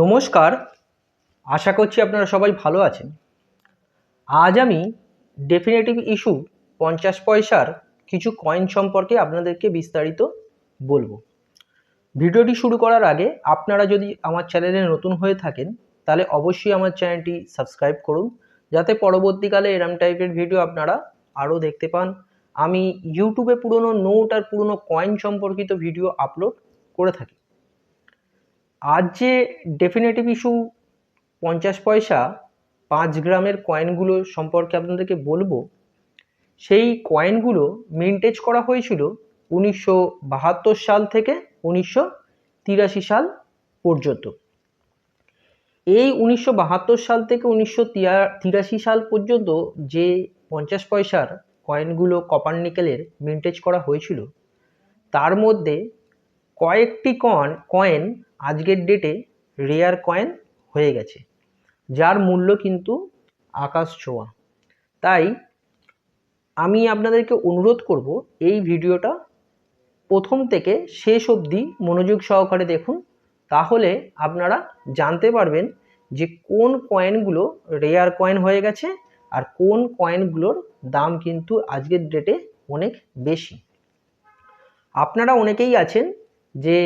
নমস্কার। আশা করছি আপনারা সবাই ভালো আছেন। আজ আমি ডেফিনেটিভ ইস্যু পঞ্চাশ পয়সার কিছু কয়েন সম্পর্কে আপনাদেরকে বিস্তারিত বলব। ভিডিওটি শুরু করার আগে আপনারা যদি আমার চ্যানেলে নতুন হয়ে থাকেন, তাহলে অবশ্যই আমার চ্যানেলটি সাবস্ক্রাইব করুন। যাতে পরবর্তীকালে এরম টাইপের ভিডিও আপনারা আরও দেখতে পান। আমি ইউটিউবে পুরনো নোট আর পুরনো কয়েন সম্পর্কিত ভিডিও আপলোড করে থাকি। আজ যে ডেফিনেটিভ ইস্যু পঞ্চাশ পয়সা পাঁচ গ্রামের কয়েনগুলো সম্পর্কে আপনাদেরকে বলব, সেই কয়েনগুলো মিন্টেজ করা হয়েছিল উনিশশো বাহাত্তর সাল থেকে উনিশশো তিরাশি সাল পর্যন্ত। এই উনিশশো বাহাত্তর সাল থেকে উনিশশো তিরাশি সাল পর্যন্ত যে পঞ্চাশ পয়সার কয়েনগুলো কপার নিকেলের মিন্টেজ করা হয়েছিল, তার মধ্যে কয়েকটি কন কয়েন আজকের ডেটে রেয়ার কয়েন হয়ে গেছে, যার মূল্য কিন্তু আকাশ ছোঁয়া। তাই আমি আপনাদেরকে অনুরোধ করব, এই ভিডিওটা প্রথম থেকে শেষ অবধি মনোযোগ সহকারে দেখুন, তাহলে আপনারা জানতে পারবেন যে কোন কয়েনগুলো রেয়ার কয়েন হয়ে গেছে আর কোন কয়েনগুলোর দাম কিন্তু আজকের ডেটে অনেক বেশি। আপনারা অনেকেই আছেন যে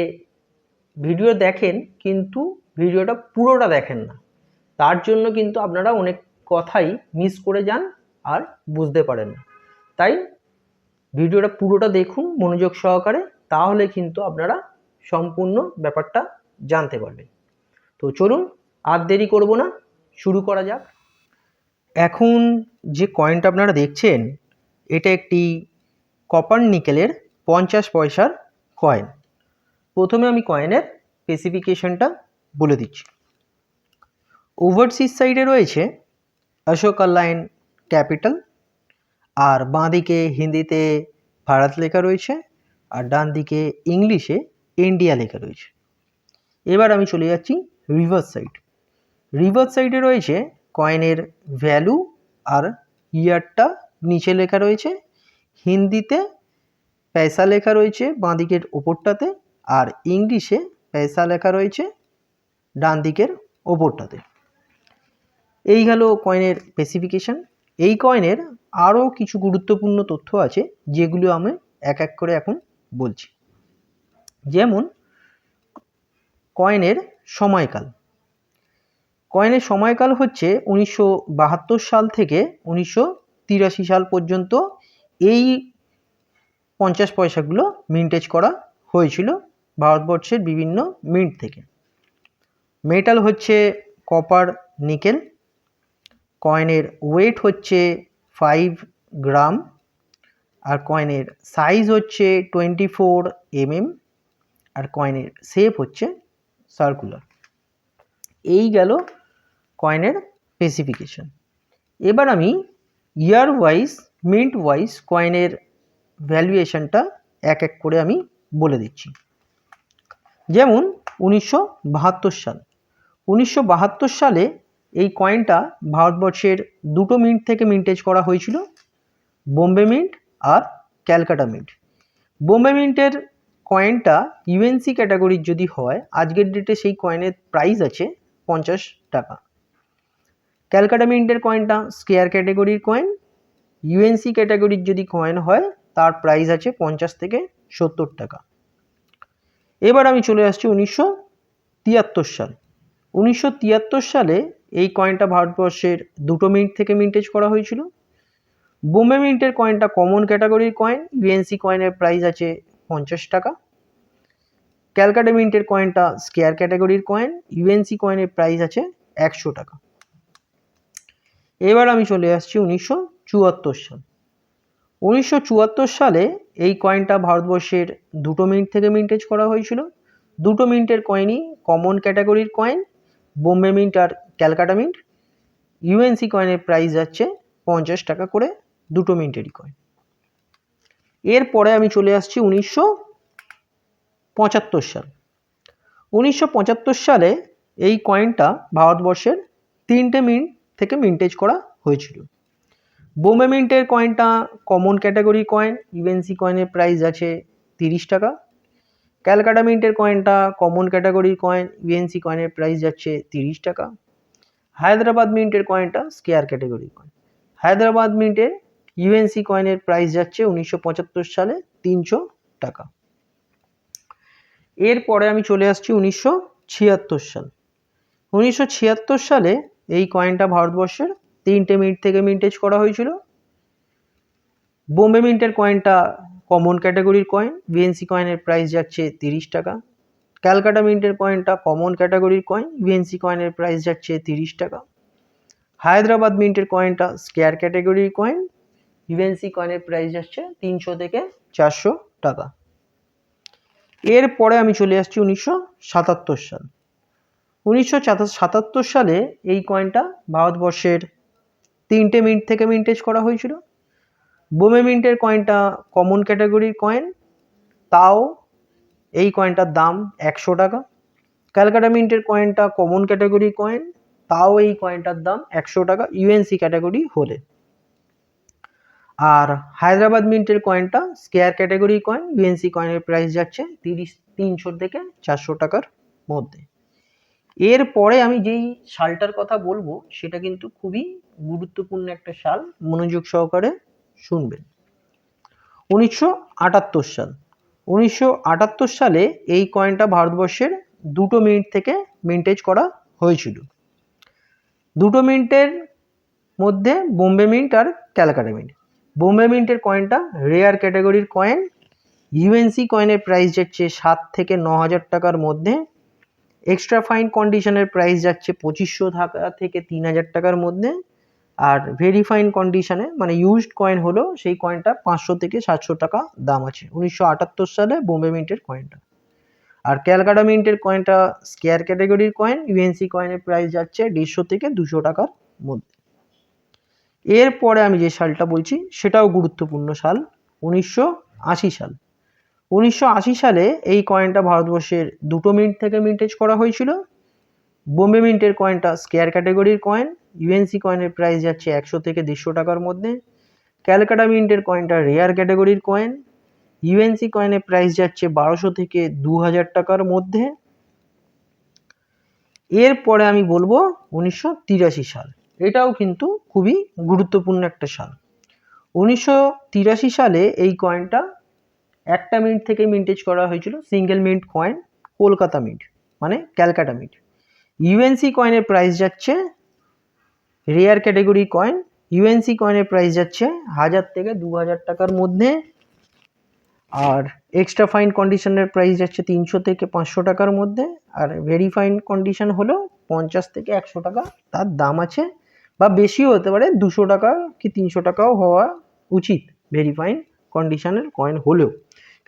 ভিডিও দেখেন, কিন্তু ভিডিওটা পুরোটা দেখেন না। তার জন্য কিন্তু আপনারা অনেক কথাই মিস করে যান আর বুঝতে পারেন না। তাই ভিডিওটা পুরোটা দেখুন মনোযোগ সহকারে, তাহলে কিন্তু আপনারা সম্পূর্ণ ব্যাপারটা জানতে পারবেন। তো চলুন, আর দেরি করব না, শুরু করা যাক। এখন যে কয়েনটা আপনারা দেখছেন, এটা একটি কপার নিকেলের পঞ্চাশ পয়সার কয়েন প্রথমে আমি কয়েনের স্পেসিফিকেশনটা বলে দিচ্ছি। ওভারসিজ সাইডে রয়েছে অশোকা লাইন ক্যাপিটাল, আর বাঁ দিকে হিন্দিতে ভারত লেখা রয়েছে, আর ডান দিকে ইংলিশে ইন্ডিয়া লেখা রয়েছে। এবার আমি চলে যাচ্ছি রিভার্স সাইড রিভার্স সাইডে রয়েছে কয়েনের ভ্যালু আর ইয়ারটা নিচে লেখা রয়েছে, হিন্দিতে পয়সা লেখা রয়েছে বাঁ দিকের ওপরটাতে আর ইংলিশে পয়সা লেখা রয়েছে ডান দিকের ওপরটাতে। এই গেল কয়েনের স্পেসিফিকেশান এই কয়েনের আরও কিছু গুরুত্বপূর্ণ তথ্য আছে, যেগুলো আমি এক এক করে এখন বলছি। যেমন, কয়েনের সময়কাল। কয়েনের সময়কাল হচ্ছে উনিশশো বাহাত্তর সাল থেকে উনিশশো তিরাশি সাল পর্যন্ত এই পঞ্চাশ পয়সাগুলো মিন্টেজ করা হয়েছিল। ভারতবর্ষের বিভিন্ন মিন্ট থেকে। মেটাল হচ্ছে কপার নিকেল কয়েনের ওয়েট হচ্ছে ফাইভ গ্রাম আর কয়েনের সাইজ হচ্ছে টোয়েন্টি ফোর এমএম আর কয়েনের শেপ হচ্ছে সার্কুলার এই গেল কয়েনের স্পেসিফিকেশন এবার আমি ইয়ার ওয়াইজ মিন্ট ওয়াইজ কয়েনের ভ্যালুয়েশনটা এক এক করে আমি বলে দিচ্ছি। যেমন উনিশশো বাহাত্তর সাল। উনিশশো বাহাত্তর সালে এই কয়েনটা ভারতবর্ষের দুটো মিন্ট থেকে মিন্টেজ করা হয়েছিল, বোম্বে মিন্ট আর ক্যালকাটা মিন্ট। বোম্বে মিন্টের কয়েনটা ইউএনসি ক্যাটাগরির যদি হয়, আজকের ডেটে সেই কয়েনের প্রাইস আছে পঞ্চাশ টাকা। ক্যালকাটা মিন্টের কয়েনটা স্কেয়ার ক্যাটাগরির কয়েন, ইউএনসি ক্যাটাগরির যদি কয়েন হয়, তার প্রাইস আছে পঞ্চাশ থেকে সত্তর টাকা। এবার আমি চলে আসছি উনিশশো তিয়াত্তর সাল। উনিশশো তিয়াত্তর সালে এই কয়েনটা ভারতবর্ষের দুটো মিনিট থেকে মিন্টেজ করা হয়েছিল। বোম্বে মিন্টের কয়েনটা কমন ক্যাটাগরির কয়েন ইউএনসি কয়েনের প্রাইস আছে পঞ্চাশ টাকা। ক্যালকাটা মিন্টের কয়েনটা স্কেয়ার ক্যাটাগরির কয়েন ইউএনসি কয়েনের প্রাইস আছে একশো টাকা। এবার আমি চলে আসছি উনিশশো চুয়াত্তর সাল। উনিশশো চুয়াত্তর সালে এই কয়েনটা ভারতবর্ষের দুটো মিনিট থেকে মিন্টেজ করা হয়েছিল। দুটো মিন্টের কয়েনই কমন ক্যাটাগরির কয়েন বোম্বে মিন্ট আর ক্যালকাটা মিন্ট ইউএনসি কয়েনের প্রাইস যাচ্ছে পঞ্চাশ টাকা করে দুটো মিন্টেরই কয়েন এরপরে আমি চলে আসছি উনিশশো পঁচাত্তর সাল। উনিশশো পঁচাত্তর সালে এই কয়েনটা ভারতবর্ষের তিনটে মিন্ট থেকে মিন্টেজ করা হয়েছিল। বোম্বে মিন্টের কয়েনটা কমন ক্যাটাগরি কয়েন ইউএনসি কয়েনের প্রাইস আছে তিরিশ টাকা। ক্যালকাটা মিন্টের কয়েনটা কমন ক্যাটাগরির কয়েন ইউএনসি কয়েনের প্রাইস যাচ্ছে তিরিশ টাকা। হায়দ্রাবাদ মিন্টের কয়েনটা স্কেয়ার ক্যাটাগরির কয়েন হায়দ্রাবাদ মিন্টের ইউএনসি কয়েনের প্রাইস যাচ্ছে উনিশশো পঁচাত্তর সালে তিনশো টাকা। এরপরে আমি চলে আসছি উনিশশো ছিয়াত্তর সাল। উনিশশো ছিয়াত্তর সালে এই কয়েনটা ভারতবর্ষের তিনটে মিনিট থেকে মিন্টেজ করা হয়েছিল। বোম্বে মিন্টের কয়েনটা কমন ক্যাটাগরির কয়েন বিএনসি কয়েনের প্রাইস যাচ্ছে তিরিশ টাকা। ক্যালকাটা মিন্টের কয়েনটা কমন ক্যাটাগরির কয়েন বিএনসি কয়েনের প্রাইস যাচ্ছে তিরিশ টাকা। হায়দ্রাবাদ মিন্টের কয়েনটা স্কেয়ার ক্যাটাগরির কয়েন ইউএনসি কয়েনের প্রাইস যাচ্ছে তিনশো থেকে চারশো টাকা। এরপরে আমি চলে আসছি উনিশশো সাতাত্তর সাল। উনিশশো সাতাত্তর সালে এই কয়েনটা ভারতবর্ষের তিনটে মিন্ট থেকে মিন্টেজ করা হয়েছিল। বোমে মিন্টের কয়েনটা কমন ক্যাটাগরির কয়েন তাও এই কয়েনটার দাম একশো টাকা। ক্যালকাটা মিন্টের কয়েনটা কমন ক্যাটাগরি কয়েন তাও এই কয়েনটার দাম একশো টাকা ইউএনসি ক্যাটাগরি হলে। আর হায়দ্রাবাদ মিন্টের কয়েনটা স্কেয়ার ক্যাটাগরি কয়েন ইউএনসি কয়েনের প্রাইস যাচ্ছে তিরিশ, তিনশো থেকে চারশো টাকার মধ্যে। এরপরে আমি যেই শালটার কথা বলব, সেটা কিন্তু খুবই গুরুত্বপূর্ণ একটা শাল, মনোযোগ সহকারে শুনবেন। উনিশশো আটাত্তর সাল। উনিশশো আটাত্তর সালে এই কয়েনটা ভারতবর্ষের দুটো মিনিট থেকে মিন্টেজ করা হয়েছিল। দুটো মিনিটের মধ্যে বোম্বে মিন্ট আর ক্যালকাটা মিন্ট। বোম্বে মিন্টের কয়েনটা রেয়ার ক্যাটাগরির কয়েন। ইউএনসি কয়েনের প্রাইস যাচ্ছে সাত থেকে ন হাজার টাকার মধ্যে এক্সট্রা ফাইন কন্ডিশনের প্রাইস যাচ্ছে পঁচিশশো টাকা থেকে তিন হাজার টাকার মধ্যে। আর ভেরি ফাইন কন্ডিশনে মানে ইউজড কয়েন হলো সেই কয়েনটা পাঁচশো থেকে সাতশো টাকা দাম আছে। উনিশশো আটাত্তর সালে বোম্বে মিন্টের কয়েনটা আর ক্যালকাটা মিন্টের কয়েনটা স্কেয়ার ক্যাটাগরির কয়েন ইউএনসি কয়েনের প্রাইস যাচ্ছে দেড়শো থেকে দুশো টাকার মধ্যে। এরপরে আমি যে সালটা বলছি, সেটাও গুরুত্বপূর্ণ সাল, উনিশশো আশি সাল। উনিশশো আশি সালে এই কয়েনটা ভারতবর্ষের দুটো মিনিট থেকে মিন্টেজ করা হয়েছিল। বোম্বে মিন্টের কয়েনটা স্কেয়ার ক্যাটাগরির কয়েন ইউএনসি কয়েনের প্রাইস যাচ্ছে একশো থেকে দেড়শো টাকার মধ্যে। ক্যালকাটা মিন্টের কয়েনটা রেয়ার ক্যাটাগরির কয়েন ইউএনসি কয়েনের প্রাইস যাচ্ছে বারোশো থেকে দু হাজার টাকার মধ্যে। এরপরে আমি বলব উনিশশো তিরাশি সাল। এটাও কিন্তু খুবই গুরুত্বপূর্ণ একটা সাল। উনিশশো তিরাশি সালে এই কয়েনটা একটা মিনিট থেকে মিন্টেজ করা হয়েছিল single mint coin Kolkata mint মানে ক্যালকাটা মিন্ট ইউএনসি কয়েনের প্রাইস যাচ্ছে রেয়ার ক্যাটাগরি কয়েন ইউএনসি কয়েনের প্রাইস যাচ্ছে হাজার থেকে দু হাজার টাকার মধ্যে, আর এক্সট্রা ফাইন কন্ডিশনের প্রাইস যাচ্ছে তিনশো থেকে পাঁচশো টাকার মধ্যে, আর ভেরি ফাইন কন্ডিশন হলো পঞ্চাশ থেকে একশো টাকা, তার দাম আছে, বা বেশিও হতে পারে, দুশো টাকা কি তিনশো টাকাও হওয়া উচিত ভেরি ফাইন কন্ডিশনের কয়েন হলেও।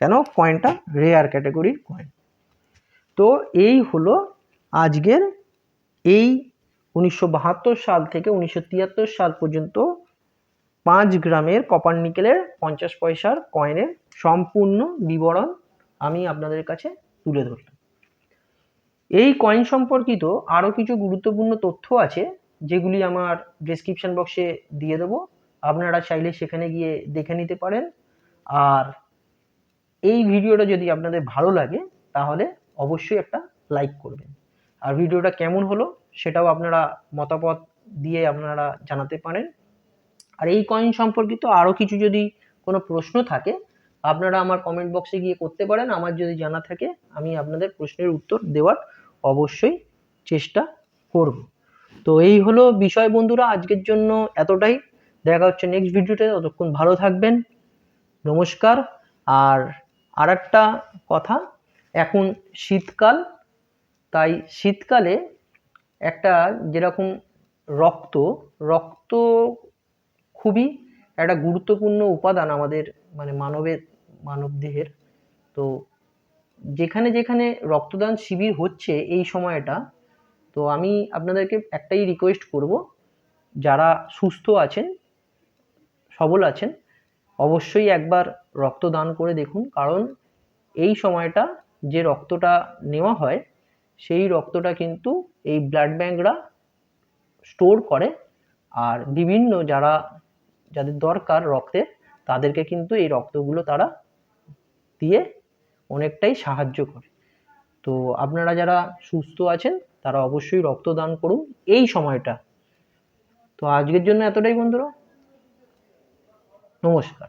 কেন? কয়েনটা রেয়ার ক্যাটাগরির কয়েন তো এই হলো আজকের এই উনিশশো বাহাত্তর সাল থেকে উনিশশো তিয়াত্তর সাল পর্যন্ত পাঁচ গ্রামের কপার নিকেলের পঞ্চাশ পয়সার কয়েনের সম্পূর্ণ বিবরণ আমি আপনাদের কাছে তুলে ধরলাম। এই কয়েন সম্পর্কিত আরও কিছু গুরুত্বপূর্ণ তথ্য আছে, যেগুলি আমার ডেসক্রিপশন বক্সে দিয়ে দেবো। আপনারা চাইলে সেখানে গিয়ে দেখে নিতে পারেন। আর এই ভিডিওটা যদি আপনাদের ভালো লাগে, তাহলে অবশ্যই একটা লাইক করবেন। আর ভিডিওটা কেমন হলো, সেটাও আপনারা মতামত দিয়ে আপনারা জানাতে পারেন। আর এই কয়েন সম্পর্কিত আরও কিছু যদি কোনো প্রশ্ন থাকে, আপনারা আমার কমেন্ট বক্সে গিয়ে করতে পারেন। আমার যদি জানা থাকে, আমি আপনাদের প্রশ্নের উত্তর দেওয়ার অবশ্যই চেষ্টা করব। তো এই হলো বিষয় বন্ধুরা, আজকের জন্য এতটাই। দেখা হচ্ছে নেক্সট ভিডিওতে ততক্ষণ ভালো থাকবেন। নমস্কার, আর আর একটা কথা, এখন শীতকাল, তাই শীতকালে একটা যেরকম রক্ত রক্ত খুবই একটা গুরুত্বপূর্ণ উপাদান আমাদের মানে মানবের মানব দেহের তো যেখানে যেখানে রক্তদান শিবির হচ্ছে এই সময়টা, তো আমি আপনাদেরকে একটাই রিকোয়েস্ট করব, যারা সুস্থ আছেন, সবল আছেন অবশ্যই একবার রক্তদান করে দেখুন, কারণ এই সময়টা যে রক্তটা নেওয়া হয়, সেই রক্তটা কিন্তু এই ব্লাড ব্যাঙ্করা স্টোর করে। আর বিভিন্ন যারা, যাদের দরকার রক্তের তাদেরকে কিন্তু এই রক্তগুলো তারা দিয়ে অনেকটাই সাহায্য করে। তো আপনারা যারা সুস্থ আছেন, তারা অবশ্যই রক্তদান করুন এই সময়টা। তো আজকের জন্য এতটাই বন্ধুরা। নমস্কার